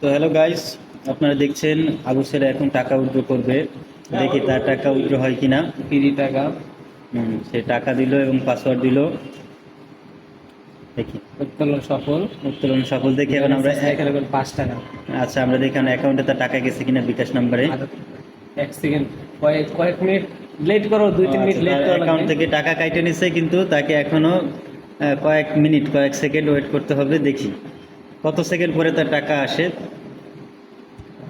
তো hello guys আপনারা দেখছেন আবু সেরা এখন টাকা উইথড্র করবে। দেখি তার টাকা উইথড্র হয় কিনা। তিরিশ টাকা। সে টাকা দিল এবং পাসওয়ার্ড দিল। দেখি। উত্তোলন সফল। উত্তোলন সফল। দেখি এখন আমরা পাঁচ টাকা। আচ্ছা আমরা দেখি এখন অ্যাকাউন্টে তার টাকা গেছে কিনা বিকাশ নাম্বারে। এক সেকেন্ড কয়েক কয়েক মিনিট লেট করো দুই তিন মিনিট লেট করো অ্যাকাউন্ট থেকে টাকা কাইটে নিচ্ছে কিন্তু তাকে এখনও কয়েক মিনিট কয়েক সেকেন্ড ওয়েট করতে হবে দেখি। কত সেকেন্ড পরে তার টাকা আসে?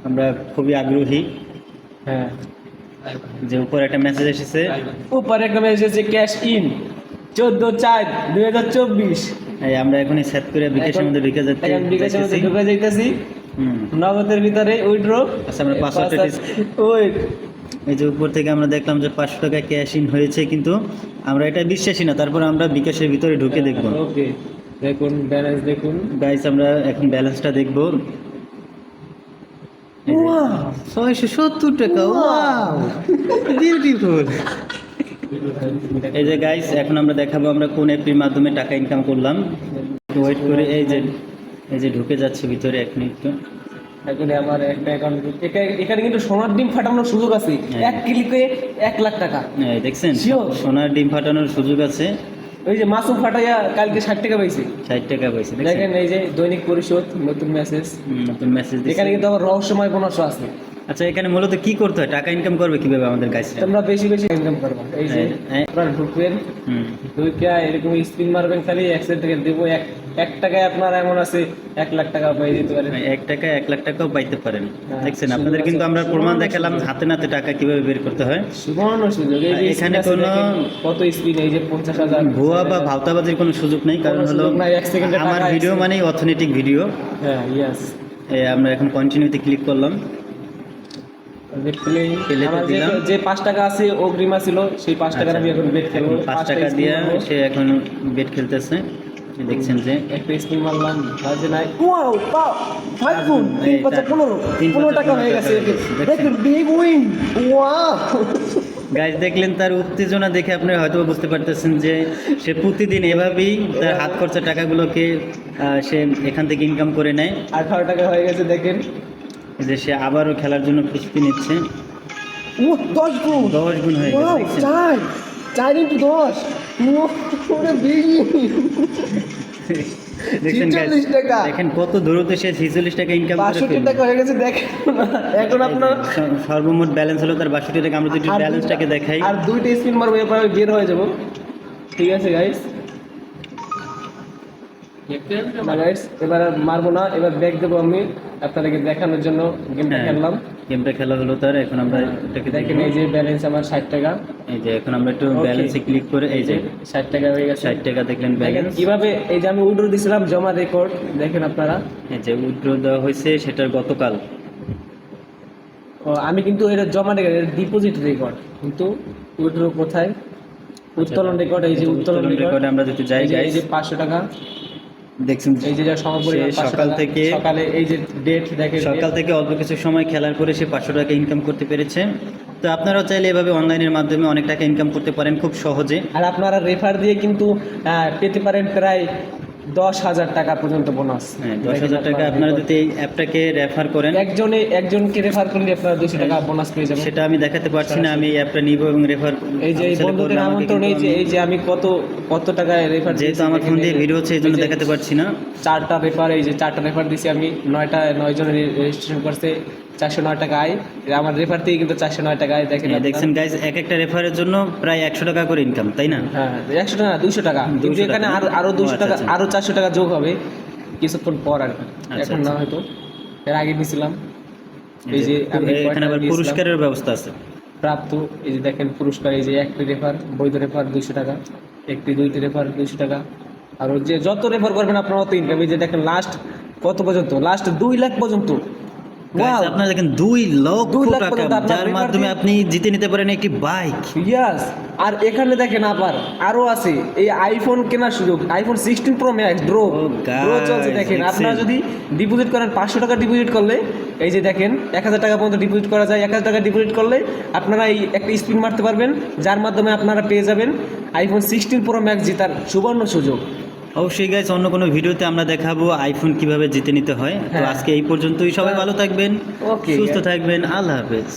আমরা খুবই আগ্রহী। হ্যাঁ। যে উপরে একটা মেসেজ এসেছে। উপরে একটা মেসেজ এসেছে ক্যাশ ইন চোদ্দ চার দুই হাজার চব্বিশ। আমরা এখনই সেট করে বিকাশের মধ্যে ঢুকে যাচ্ছি বিকাশের মধ্যে ঢুকে যাইতেছি নগদের ভিতরে উইড্রো আচ্ছা, আমরা পাসওয়ার্ডটা ওয়েট এই যে উপর থেকে আমরা দেখলাম যে পাঁচশো টাকা ক্যাশ ইন হয়েছে কিন্তু আমরা এটা বিশ্বাসী না তারপর আমরা বিকাশের ভিতরে ঢুকে দেখব। ওকে দেখুন ব্যালেন্স দেখুন। গাইস আমরা এখন ব্যালেন্সটা দেখব। ছয়শো সত্তর টাকা বিউটিফুল এই যে গাইস এখন আমরা দেখাবো আমরা কোন অ্যাপের মাধ্যমে টাকা ইনকাম করলাম। ওয়েট করে এই যে এই যে ঢুকে যাচ্ছে ভিতরে এক মিনিট এখানে আমার একটা অ্যাকাউন্ট এখানে কিন্তু সোনার ডিম ফাটানোর সুযোগ আছে। হ্যাঁ। এক ক্লিকে এক লাখ টাকা। দেখছেন? Sure. সোনার ডিম ফাটানোর সুযোগ আছে। ওই যে মাসুম ফাটাইয়া কালকে ষাট টাকা পাইছে। ষাট টাকা পাইছে দেখেন এই যে দৈনিক পরিশোধ নতুন মেসেজ নতুন মেসেজ এখানে কিন্তু আবার রহস্যময় কোনো আছে। আচ্ছা এখানে মূলত কি করতে হয়? টাকা ইনকাম করবে কীভাবে আমাদের কাছে? তোমরা বেশি বেশি ইনকাম করবে। এই যে হ্যাঁ। আপনারা ঢুকবেন হুম। ঢুকিয়া এরকম স্পিন মারবেন খালি একশো থেকে দেবো এক এক টাকায় আপনার এমন আছে এক লাখ টাকা পাই দিতে পারেন। এক টাকা এক লাখ টাকাও পাইতে পারেন। হ্যাঁ, দেখছেন আপনাদের কিন্তু আমরা প্রমাণ দেখালাম হাতে নাতে টাকা কীভাবে বের করতে হয়। সুবর্ণ সুযোগ। এখানে spin কোনো- কত স্পিন এই যে পঞ্চাশ হাজার। ভুয়া বা ভাওতাবাজির কোনো সুযোগ নেই কারণ হলো আমার ভিডিও মানেই অর্থনৈতিক ভিডিও হ্যাঁ ইয়াস আমরা এখন কন্টিনিউতে ক্লিক করলাম। যে- পাঁচ টাকা আছে অগ্রিমা ছিল সেই পাঁচ আচ্ছা, আমি এখন বেট খেলব। পাঁচ টাকা দিয়ে সে এখন বেট খেলতেছে। দেখছেন যে একটা স্পিন মারলাম বাজে নাই। ওয়াও পাও ফাইভ গুণ তিন পাঁচা পনেরো পনেরো টাকা হয়ে গেছে গেছে। দেখেন বিগ উইন ওয়াও গাইজ দেখলেন তার উত্তেজনা দেখে আপনি হয়তো বুঝতে পারতেছেন যে সে প্রতিদিন এভাবেই তার হাত খরচা টাকাগুলোকে সে এখান থেকে ইনকাম করে নেয়। আঠারো টাকা হয়ে গেছে দেখেন। যে সে আবারও খেলার জন্য প্রস্তুতি নিচ্ছে। ও দশ গুণ। দশ গুণ হয়ে গেছে চার চার ইন্টু দশ। ওরে বিগ দেখছেন guys? 46 টাকা। দেখেন কত দূরত্ব সে ছিচল্লিশ টাকা ইনকাম বাষট্টি টাকা হয়ে গেছে দেখেন। এখন আপনার সর্বমোট ব্যালেন্স হলো তার বাষট্টি টাকা। আমরা যদি ব্যালেন্সটাকে দেখাই। আর দুইটা স্পিন মারবো এরপর বের হয়ে যাব। ঠিক আছে গাইস এবার মারবো না এবার ব্যাক দেবো আমি আপনাদেরকে দেখানোর জন্য গেমটা হ্যাঁ। খেললাম। গেমটা খেলা হলো তার এখন আমরা এটাকে দেখেন এই যে ব্যালেন্স আমার ষাট টাকা। এই যে এখন আমরা একটু ব্যালেন্সে ক্লিক করে এই যে ষাট টাকা হয়ে গেছে। ষাট টাকা দেখলেন ব্যালেন্স কীভাবে এই যে আমি উইড্রো দিছিলাম জমা রেকর্ড দেখেন আপনারা। এই যে উইথড্র দেওয়া হয়েছে সেটার গতকাল। ও, আমি কিন্তু এটা জমা রেকর্ড ডিপোজিট রেকর্ড কিন্তু উইড্রো কোথায়? উত্তোলন রেকর্ড এই যে উত্তোলন রেকর্ড আমরা যদি যাই এই যে পাঁচশো টাকা। দেখছেন এই যে যা সমপরিমাণ সে 500 সকাল থেকে- সকালে এই যে ডেট দেখে সকাল থেকে অল্প কিছু সময় খেলার পরে সে পাঁচশো টাকা ইনকাম করতে পেরেছে। তো আপনারাও চাইলে এভাবে অনলাইনের মাধ্যমে অনেক টাকা ইনকাম করতে পারেন খুব সহজে। আর আপনারা রেফার দিয়ে কিন্তু আহ, পেতে পারেন প্রায় দশ হাজার টাকা পর্যন্ত বোনাস হ্যাঁ দশ হাজার টাকা আপনারা যদি এই অ্যাপটাকে রেফার করেন। একজনে একজনকে রেফার করলে আপনারা দুশো টাকা বোনাস পেয়ে যাবেন। সেটা আমি দেখাতে পারছি না আমি এই অ্যাপটা নিব এবং রেফার এই যে বন্ধুদের আমন্ত্রণ এই যে এই যে আমি কত কত টাকায় রেফার যেহেতু আমার ফোন দিয়ে ভিডিও হচ্ছে এই জন্য দেখাতে পারছি না। চারটা রেফার এই যে চারটা রেফার দিছি আমি। নয়টা নয় জন রেজিস্ট্রেশন করছে। চারশো নয় টাকা আয় আমার রেফার থেকে কিন্তু চারশো নয় টাকা আয় দেখেন দেখছেন গাইজ এক একটা রেফারের জন্য প্রায় একশো টাকা করে ইনকাম তাই না? হ্যাঁ একশো টাকা দুশো টাকা। কিন্তু এখানে। আরও আরও দুশো আচ্ছা, টাকা আচ্ছা। আরও চারশো টাকা যোগ হবে কিছুক্ষণ পর আর আচ্ছা, এখন না আচ্ছা। হয়তো। এর আগে নিয়েছিলাম। এই যে এখানে আবার পুরস্কারের ব্যবস্থা আছে। প্রাপ্ত এই যে দেখেন পুরস্কার এই যে একটি রেফার বৈধ রেফার দুশো টাকা একটি দুইটি রেফার দুশো টাকা। আর যে যত রেফার করবেন আপনার অত ইনকাম এই যে দেখেন লাস্ট কত পর্যন্ত? লাস্ট দুই লাখ পর্যন্ত! আপনারা দেখেন দুই লক্ষ টাকা যার মাধ্যমে আপনি জিতে নিতে পারেন একটি বাইক ইয়াস আর এখানে দেখেন আবার আরও আছে এই আইফোন কেনার সুযোগ। IPhone sixteen pro max draw draw চলছে দেখেন? আপনারা যদি ডিপোজিট করেন পাঁচশো টাকা ডিপোজিট করলে এই যে দেখেন এক হাজার টাকা পর্যন্ত ডিপোজিট করা যায়। এক হাজার টাকা ডিপোজিট করলে আপনারা এই একটা স্পিন মারতে পারবেন যার মাধ্যমে আপনারা পেয়ে যাবেন আইফোন সিক্সটিন প্রো ম্যাক্স জেতার সুবর্ণ সুযোগ। অবশ্যই গাইজ অন্য কোনো ভিডিওতে আমরা দেখাবো আইফোন কীভাবে জিতে নিতে হয়। তো হ্যাঁ। আজকে এই পর্যন্তই সবাই ভালো থাকবেন সুস্থ থাকবেন আল্লাহ হাফেজ।